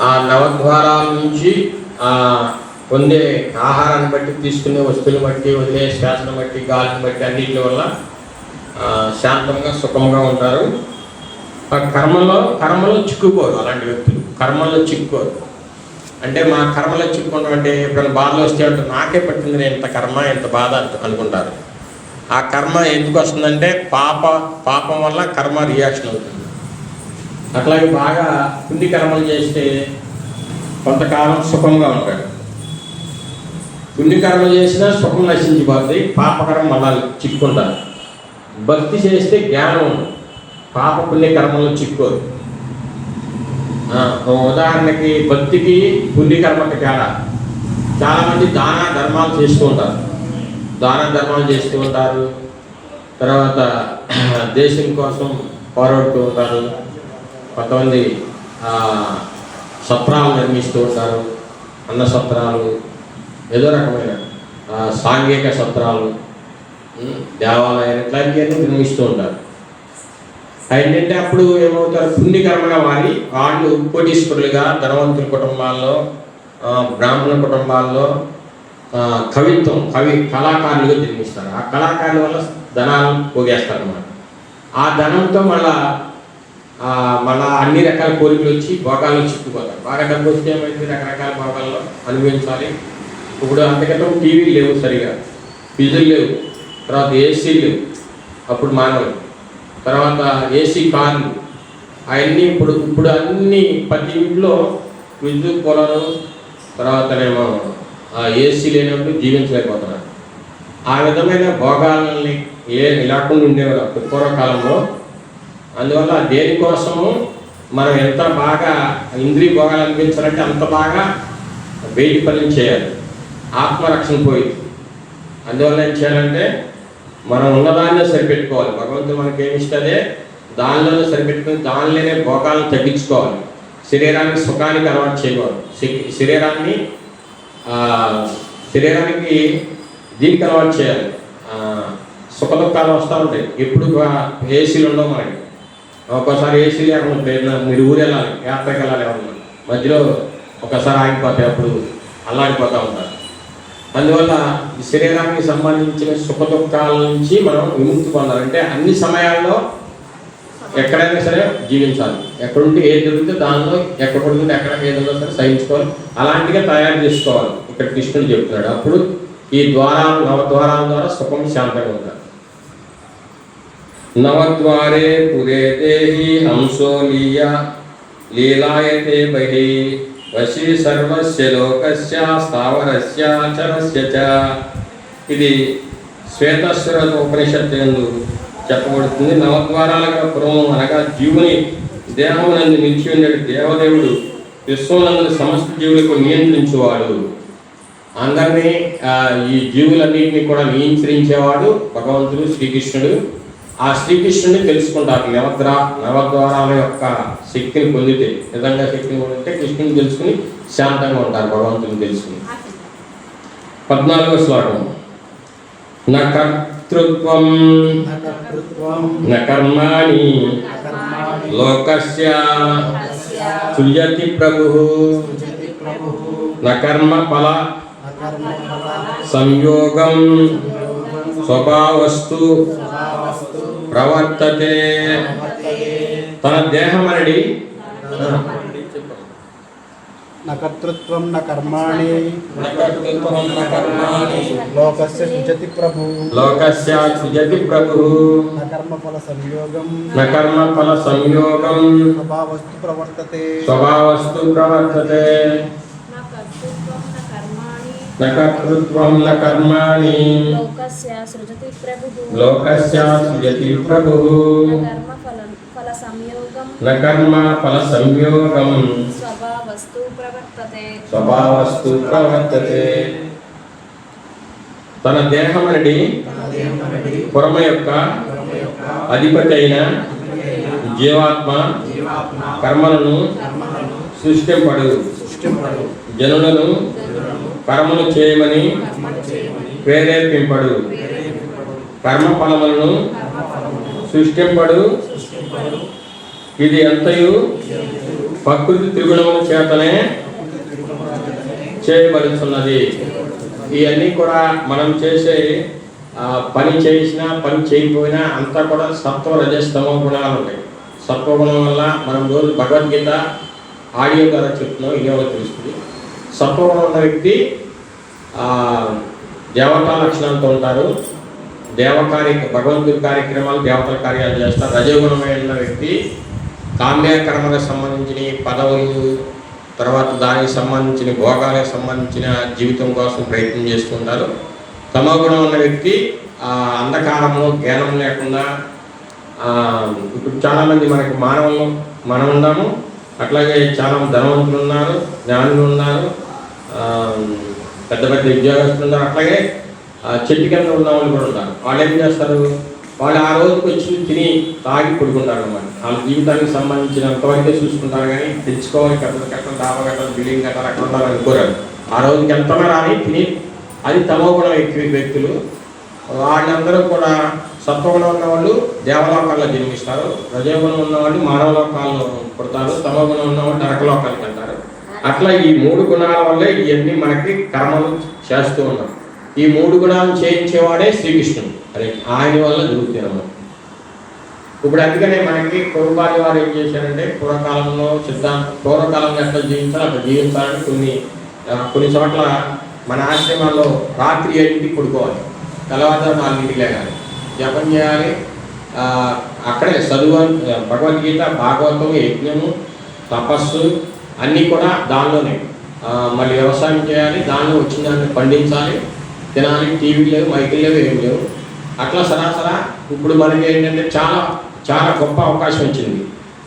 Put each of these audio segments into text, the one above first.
ఆ నవద్వారాల నుంచి పొందే ఆహారాన్ని బట్టి తీసుకునే వస్తువులు బట్టి వదిలే శ్వాసను బట్టి గాలిని బట్టి అన్నింటి వల్ల శాంతంగా సుఖంగా ఉంటారు. ఆ కర్మలో కర్మలో చిక్కుకోరు అలాంటి వ్యక్తులు. కర్మలో చిక్కుకోరు. అంటే మా కర్మలో చిక్కుకుంటాం అంటే ఎప్పుడైనా బాధలు వస్తే అంటే నాకే పట్టింది ఇంత కర్మ ఇంత బాధ అనుకుంటారు. ఆ కర్మ ఎందుకు వస్తుందంటే పాప పాపం వల్ల కర్మ రియాక్షన్ అవుతుంది. అట్లాగే బాగా పుణ్య కర్మలు చేస్తే కొంతకాలం సుఖంగా ఉంటాడు. పుణ్యకర్మ చేసినా సుఖం నశించిపోతుంది పాపకరం మళ్ళా చిక్కుంటారు భక్తి చేస్తే జ్ఞానం పాప పుణ్యకర్మలు చిక్కోరు. ఆ, ఉదాహరణకి భక్తికి పుణ్యకర్మకి తేడా. చాలామంది దాన ధర్మాలు చేస్తూ ఉంటారు. దాన ధర్మాలు చేస్తూ ఉంటారు. తర్వాత దేశం కోసం పోరాడుతూ ఉంటారు. కొంతమంది సత్రాలు నిర్మిస్తూ ఉంటారు అన్న సత్రాలు ఏదో రకమైన సాంఘిక సత్రాలు దేవాలయం దేవాలయాలు ఇట్లాంటివన్నీ నిర్మిస్తూ ఉంటారు. ఏంటంటే అప్పుడు ఏమవుతారు? పుణ్యకర్మగా మారి వాళ్ళు కోటీశ్వరులుగా ధనవంతుల కుటుంబాల్లో బ్రాహ్మణ కుటుంబాల్లో కవిత్వం కవి కళాకారులుగా జన్మిస్తారు. ఆ కళాకారుల వల్ల ధనాలు పోగేస్తారు అన్నమాట ఆ ధనంతో మళ్ళా మన మళ్ళా అన్ని రకాల కోరికలు వచ్చి భోగాల్లో చిక్కుపోతారు బాగా డబ్బు వస్తే ఏమైంది? రకరకాల భోగాల్లో అనుభవించాలి. ఇప్పుడు అంతకంటే టీవీలు లేవు సరిగా. ఫ్రిడ్జ్లు లేవు. తర్వాత ఏసీ లేవు. అప్పుడు మానవులు. తర్వాత ఏసీ కాన్ అవన్నీ ఇప్పుడు ఇప్పుడు అన్ని ప్రతి ఇంట్లో విద్యుత్ కూలరు తర్వాతనేమో ఆ ఏసీ లేనప్పుడు జీవించలేకపోతున్నారు. ఆ విధమైన భోగాలని ఏ లేకుండా ఉండేవారు పూర్వకాలంలో అందువల్ల దేనికోసము మనం ఎంత బాగా ఇంద్రియ భోగాలు అనిపించాలంటే అంత బాగా వెయిట్ పని చేయాలి. ఆత్మరక్షణ పోయింది. అందువల్ల ఏం చేయాలంటే మనం ఉన్నదాన్నే సరిపెట్టుకోవాలి. భగవంతుడు మనకి ఏమి ఇస్తుందే దానిలోనే సరిపెట్టుకుని దానిలోనే భోగాలను తగ్గించుకోవాలి. శరీరానికి సుఖానికి అలవాటు చేయకూడదు. శరీరాన్ని శరీరానికి దీనికి అలవాటు చేయాలి. సుఖ దుఃఖాలు వస్తూ ఉంటాయి. ఎప్పుడు ఏసీలు ఉండవు మనకి. ఒక్కోసారి ఏసీ లేకుండా ఉంటుంది. మీరు ఊరు వెళ్ళాలి యాత్రకి వెళ్ళాలి ఎవరన్నా మధ్యలో ఒకసారి ఆగిపోతే అప్పుడు అల్లాడిపోతూ ఉంటారు. అందువల్ల శరీరానికి సంబంధించిన సుఖ దుఃఖాల నుంచి మనం విముక్తి పొందాలంటే అన్ని సమయాల్లో ఎక్కడైనా సరే జీవించాలి. ఎక్కడుంటే ఏది జరుగుతుందో దానిలో ఎక్కడ పడుతుంటే ఎక్కడ ఏదైనా సరే సహించుకోవాలి. అలాంటిగా తయారు చేసుకోవాలి. ఇక్కడ కృష్ణుడు చెప్తున్నాడు. అప్పుడు ఈ ద్వారాలు నవద్వారాల ద్వారా సుఖం శాంతంగా ఉంటారు నవద్వారే పురే దేహి హంసో లీయ లీలాయతే బహి వశీ సర్వస్య లోకస్య స్థావరస్య చరస్య ఇది శ్వేతస్వర ఉపనిషత్తు ఎందు చెప్పబడుతుంది. నవద్వారాల పురం అనగా జీవుని దేహమునందు నిలిచి ఉండే దేవదేవుడు విశ్వమునందు సమస్త జీవులకు నియంత్రించేవాడు. అందరినీ ఈ జీవులన్నింటినీ కూడా నియంత్రించేవాడు భగవంతుడు శ్రీకృష్ణుడు. ఆ శ్రీకృష్ణుడిని తెలుసుకుంటారు. నవద్రా నవద్వారాల యొక్క శక్తిని పొందితే నిజంగా శక్తిని పొందితే కృష్ణుని తెలుసుకుని శాంతంగా ఉంటారు భగవంతుని తెలుసుకుని. పద్నాలుగో శ్లోకం. నకర్తృత్వం. నకర్మాణి. లోకస్య. తుల్యతి ప్రభు. నకర్మ ఫల సంయోగం. స్వభావస్తు ప్రవర్తతే. తన దేహమనడి. నకర్తృత్వం న కర్మాణి. నకర్తృత్వం న కర్మాణి. లోకస్య సుజతి ప్రభు. లోకస్య సుజతి ప్రభు. న ఫల సంయోగం. న ఫల సంయోగం. స్వభావస్తు ప్రవర్తతే. స్వభావస్తు ప్రవర్తతే. कर्माणि న కర్తృత్వం న కర్మాణి लोकस्य सृजति प्रभुः లోకస్య సృజతి ప్రభు न कर्मफलं फलसंयोगं న కర్మ ఫల సంయోగం स्वभावस्तु प्रवर्तते స్వభావస్తు ప్రవర్తతే తన దేహం అనేది పురమ యొక్క అధిపతి అయిన జీవాత్మ కర్మలను సృష్టింపడు జనులను కర్మలు చేయమని ప్రేరేపింపడు. కర్మ ఫలములను సృష్టింపడు. ఇది ఎంతయు? ప్రకృతి త్రిగుణముల చేతనే చేయబడుతున్నది ఇవన్నీ కూడా మనం చేసే పని చేసినా పని చేయకపోయినా అంతా కూడా సత్వ రజస్తమ గుణాలు ఉంటాయి. సత్వగుణం వల్ల మనం రోజు భగవద్గీత ఆడియో ద్వారా చెప్తున్నాం ఇదే తెలుస్తుంది. సత్వగుణం ఉన్న వ్యక్తి దేవతా లక్షణాలతో ఉంటారు. దేవకార్య భగవంతుడి కార్యక్రమాలు దేవతల కార్యాలు చేస్తారు. ఉన్న వ్యక్తి కామ్యకర్మకు సంబంధించిన పదవులు తర్వాత దానికి సంబంధించిన భోగాలకు సంబంధించిన జీవితం కోసం ప్రయత్నం చేస్తుంటారు తమో గుణం ఉన్న వ్యక్తి అంధకారము జ్ఞానం లేకుండా ఇప్పుడు చాలామంది మనకి మానవులు మనం ఉన్నాము. అట్లాగే చాలా ధనవంతులు ఉన్నారు జ్ఞానులు ఉన్నారు పెద్ద పెద్ద ఉద్యోగస్తులు ఉన్నారు. అట్లాగే చెట్టు కింద ఉన్న వాళ్ళు కూడా ఉన్నారు వాళ్ళు ఏం చేస్తారు? వాళ్ళు ఆ రోజుకి వచ్చి తిని తాగి పడుకుంటారు అన్నమాట. వాళ్ళ జీవితానికి సంబంధించినంతవరకే చూసుకుంటారు కానీ తెచ్చుకోవాలి కట్టలు కట్టలు డాబా కట్టలు బిల్డింగ్ కట్టాలి అక్కడ ఉండాలని అనుకోరారు ఆ రోజుకి ఎంత రాని తిని అది తమో కూడా ఎక్కువ వ్యక్తులు. వాళ్ళందరూ కూడా సత్వగుణం ఉన్న వాళ్ళు దేవలోకాల్లో జన్మిస్తారు. రజోగుణం ఉన్న వాళ్ళు మానవ లోకాల్లో పుడతారు. తమగుణం ఉన్న వాళ్ళు వెళ్తారు. అట్లా ఈ మూడు గుణాల వల్లే ఇవన్నీ మనకి కర్మలు చేస్తూ ఉన్నాం ఈ మూడు గుణాలను చేయించేవాడే శ్రీకృష్ణుడు. అదే ఆయన వల్ల జరుగుతాయి అన్నమాట ఇప్పుడు అందుకనే మనకి కురుబాలి వారు ఏం చేశారంటే పూర్వకాలంలో సిద్ధాంత పూర్వకాలంలో ఎట్లా జీవించాలి అట్లా జీవించాలని కొన్ని కొన్ని చోట్ల మన ఆశ్రమాల్లో రాత్రి ఏడింటికి పడుకోవాలి. తెల్లవారుజాము నాలుగింటికి లేగాలి. జపం చేయాలి అక్కడే చదువు భగవద్గీత భాగవతం యజ్ఞము తపస్సు అన్నీ కూడా దానిలోనే. మళ్ళీ వ్యవసాయం చేయాలి దానిలో వచ్చిన దాన్ని పండించాలి తినాలి టీవీ లేవు మైకులు లేవు ఏం లేవు. అట్లా సరాసరా ఇప్పుడు మనకి ఏంటంటే చాలా చాలా గొప్ప అవకాశం వచ్చింది.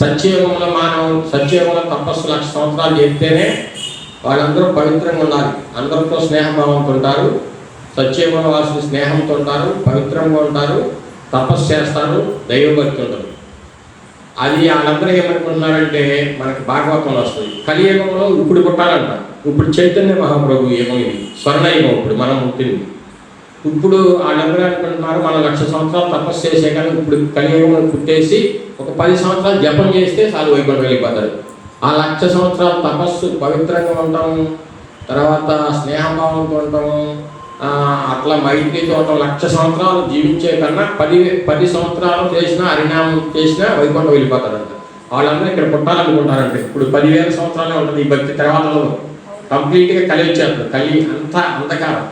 సత్యయుగంలో మానవులు సత్యయుగంలో తపస్సు లక్ష సంవత్సరాలు చేస్తేనే వాళ్ళందరూ పవిత్రంగా ఉండాలి. అందరితో స్నేహభావంతో ఉంటారు. సత్యమైన వాసుని స్నేహంతో ఉంటారు పవిత్రంగా ఉంటారు తపస్సు చేస్తారు దైవభక్తి ఉంటారు అది వాళ్ళందరూ ఏమనుకుంటున్నారంటే మనకి భాగవతంలో వస్తుంది. కలియుగంలో ఇప్పుడు పుట్టాలంట. ఇప్పుడు చైతన్య మహాప్రభు ఏమైంది ఇది స్వర్ణయుగం ఇప్పుడు మనం పుట్టింది. ఇప్పుడు వాళ్ళందరూ అనుకుంటున్నారు మనం లక్ష సంవత్సరాలు తపస్సు చేసే కానీ ఇప్పుడు కలియుగంలో పుట్టేసి ఒక పది సంవత్సరాలు జపం చేస్తే చాలు వైపు వెళ్ళిపోతారు. ఆ లక్ష సంవత్సరాలు తపస్సు పవిత్రంగా ఉంటాము తర్వాత స్నేహభావంతో ఉంటాము అట్లా మైత్రి చోట లక్ష సంవత్సరాలు జీవించే కన్నా పది పది సంవత్సరాలు చేసినా హరినామం చేసినా వైకుంఠం వెళ్ళిపోతారంట. వాళ్ళందరూ ఇక్కడ పుట్టాలనుకుంటారంట. ఇప్పుడు పదివేల సంవత్సరాలే ఉంటుంది ఈ భక్తి తర్వాత కంప్లీట్గా కలి వచ్చేస్తారు కలి అంతా అంతకాలం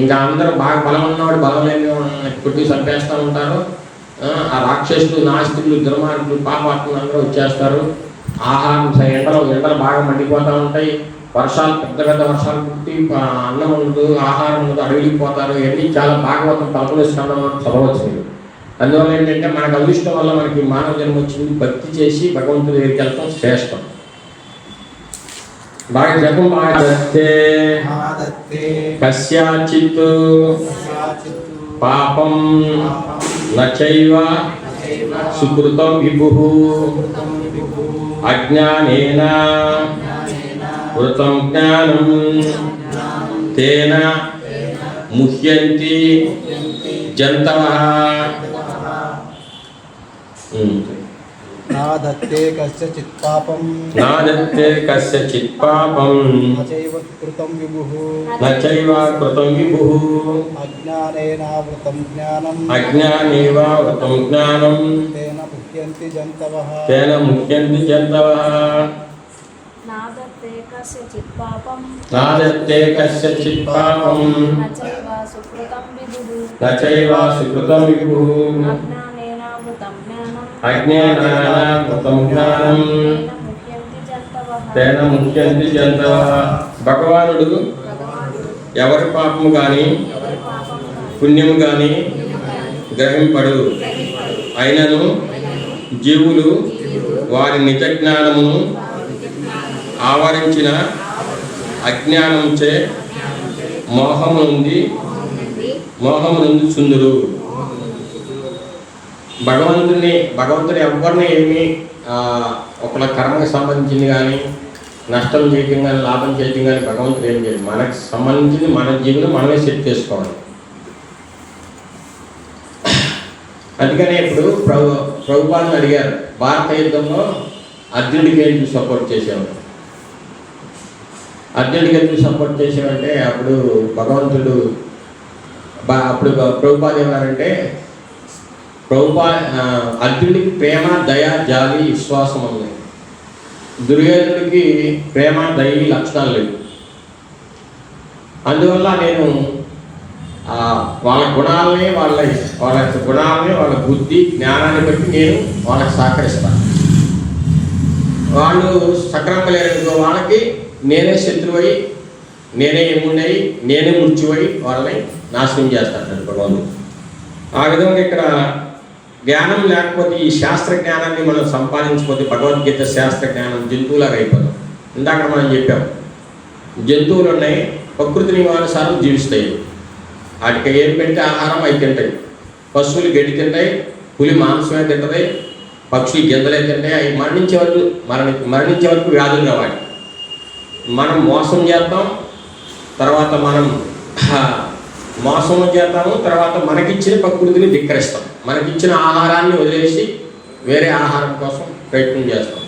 ఇంకా అందరూ బాగా బలం ఉన్నవాడు బలం లేని వాడిని చంపేస్తూ ఉంటారు. ఆ, రాక్షసులు నాస్తికులు దుర్మార్గులు పాపాత్మలు అందరూ వచ్చేస్తారు. ఆహారం ఎండలు ఎండలు బాగా మండిపోతూ ఉంటాయి. వర్షాలు పెద్ద పెద్ద వర్షాలు పుట్టి అన్నం ఉండదు ఆహారం ఉండదు అడవికి పోతారు. ఇవన్నీ చాలా భాగవతం పదకొండు స్కందం చదవచ్చు మీరు. అందువల్ల ఏంటంటే మనకు అదృష్టం వల్ల మనకి మానవ జన్మ వచ్చింది. భక్తి చేసి భగవంతుడి దగ్గరికి వెళ్తాం శ్రేష్టం. బాగా జపం ఆదత్తే కస్యాచిత్ పాపం నచైవ సుకృతం విభు కృతం విభుః అజ్ఞానేన కృతం జ్ఞానం తేన ముహ్యంతి జంతవ నాదత్తే కస్యచిత్ పాపం నాదత్తే కస్యచిత్ పాపం నచైవ కృతం విభుః. నచైవ కృతం విభు. అజ్ఞానేనావృతం జ్ఞానం. అజ్ఞానేవ వృతం జ్ఞానం. తేన పుహ్యంతి జంతవః. తేన ముహ్యంతి జంతవ. తేన ముఖ్యంతి జంతవ భగవానుడు ఎవరి పాపము గాని పుణ్యము గాని గ్రహింపడు. అయినను జీవులు వారి నిజ జ్ఞానమును ఆవరించిన అజ్ఞానంచే మోహము నుండి మోహము నుండి చుందురు భగవంతుని భగవంతుని ఎవరిని ఏమి ఒకళ్ళ కర్మకు సంబంధించింది కానీ నష్టం చేయటం కానీ లాభం చేయటం కానీ భగవంతుడు ఏం చేయదు మనకు సంబంధించింది మన జీవనం మనమే సెట్ చేసుకోవాలి. అందుకనే ఇప్పుడు ప్రభు ప్రభుపాలను అడిగారు భారత యుద్ధంలో అర్జునుడికి ఏంటి సపోర్ట్ చేసేవాడు అర్జునుడికి ఎందుకు సపోర్ట్ చేసామంటే అప్పుడు భగవంతుడు బా- అప్పుడు ప్రభుపాద ఏమన్నారంటే ప్రభుపా అర్జునుడికి ప్రేమ దయ జాలి విశ్వాసం ఉంది. దుర్యోధనుడికి ప్రేమ దయ లక్షణాలు లేవు. అందువల్ల నేను వాళ్ళ గుణాలని వాళ్ళ వాళ్ళ గుణాలని వాళ్ళ బుద్ధి జ్ఞానాన్ని బట్టి నేను వాళ్ళకి సహకరిస్తాను. వాళ్ళు సక్రమంగా లేరు వాళ్ళకి నేనే శత్రువై నేనే ఎముడై నేనే మృత్యువై వాళ్ళని నాశనం చేస్తాను భగవంతుడు ఆ విధంగా ఇక్కడ జ్ఞానం లేకపోతే ఈ శాస్త్ర జ్ఞానాన్ని మనం సంపాదించకపోతే భగవద్గీత శాస్త్ర జ్ఞానం జంతువులాగా అయిపోతాం. ఇందాక మనం చెప్పాం జంతువులు ఉన్నాయి ప్రకృతి నియమానుసారం జీవిస్తాయి. వాటికి ఏం పెడితే ఆహారం అవి తింటాయి. పశువులు గడ్డి తింటాయి పులి మాంసమే తింటది పక్షులు గింజలే తింటాయి అవి మరణించే వరకు మరణి మరణించే వరకు వ్యాధులు రావాలి. మనం మోసం చేస్తాం తర్వాత మనం మోసం చేస్తాము తర్వాత మనకిచ్చిన ప్రకృతిని ధిక్కరిస్తాం. మనకిచ్చిన ఆహారాన్ని వదిలేసి వేరే ఆహారం కోసం ప్రయత్నం చేస్తాం.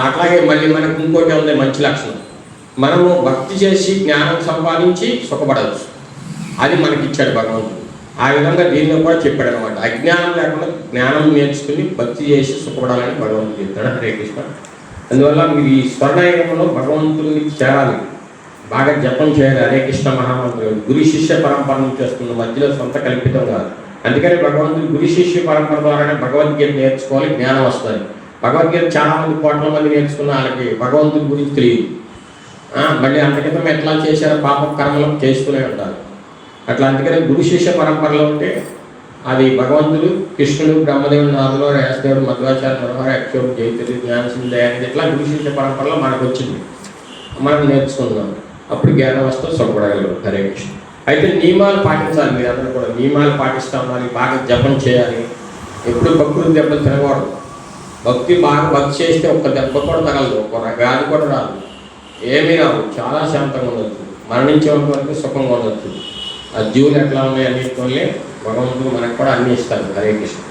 అట్లాగే మళ్ళీ మనకు ఇంకోటి ఉంది మంచి లక్షణం. మనము భక్తి చేసి జ్ఞానం సంపాదించి సుఖపడవచ్చు. అది మనకి ఇచ్చాడు భగవంతుడు. ఆ విధంగా దీనిలో కూడా చెప్పాడు అనమాట అజ్ఞానం లేకుండా జ్ఞానం నేర్చుకుని భక్తి చేసి సుఖపడాలని భగవంతుడు చెప్తాడు. హరే కృష్ణ. అందువల్ల మీరు ఈ స్వర్ణయుగంలో భగవంతుడిని చేరాలి. బాగా జపం చేయాలి. హరే కృష్ణ మహామంత్రులు గురు. శిష్య పరంపర నుంచి వస్తుంది మధ్యలో సొంత కల్పితం కాదు. అందుకని భగవంతుడు గురు శిష్య పరంపర ద్వారానే భగవద్గీత నేర్చుకోవాలి. జ్ఞానం వస్తుంది. భగవద్గీత చాలా మంది కోట్ల మంది నేర్చుకున్న వాళ్ళకి భగవంతుడి గురించి తెలియదు. మళ్ళీ అంతకితం ఎట్లా చేశారో పాప కర్మలు చేస్తూనే ఉంటారు. అట్లా అందుకనే గురు శిష్య పరంపరలో ఉంటే అది భగవంతుడు కృష్ణుడు బ్రహ్మదేవుడు నాథులు రేసదేవుడు మధ్వాచార్య మనోహర యక్షోడు జైతుడు జ్ఞానసిందే అనేది ఇట్లా గురుశిష్య పరంపరలో మనకు వచ్చింది. మనం నేర్చుకున్నాం అప్పుడు జ్ఞానం వస్తే హరే కృష్ణ. అయితే నియమాలు పాటించాలి మీరు అందరూ కూడా. నియమాలు పాటిస్తూ ఉండాలి బాగా జపం చేయాలి. ఎప్పుడు భక్తులు దెబ్బలు తినకూడదు. భక్తి బాగా భక్తి చేస్తే ఒక్క దెబ్బ కూడా తగలదు. ఒక వ్యాధి కూడా రాదు. ఏమీ రావు. చాలా శాంతంగా ఉండొచ్చు. మరణించే వరకు సుఖంగా ఉండొచ్చు. ఆ జీవులు ఎట్లా ఉన్నాయి అన్నిటితోనే భగవంతుడు మనకు కూడా అన్నీ ఇస్తాడు హరే కృష్ణ.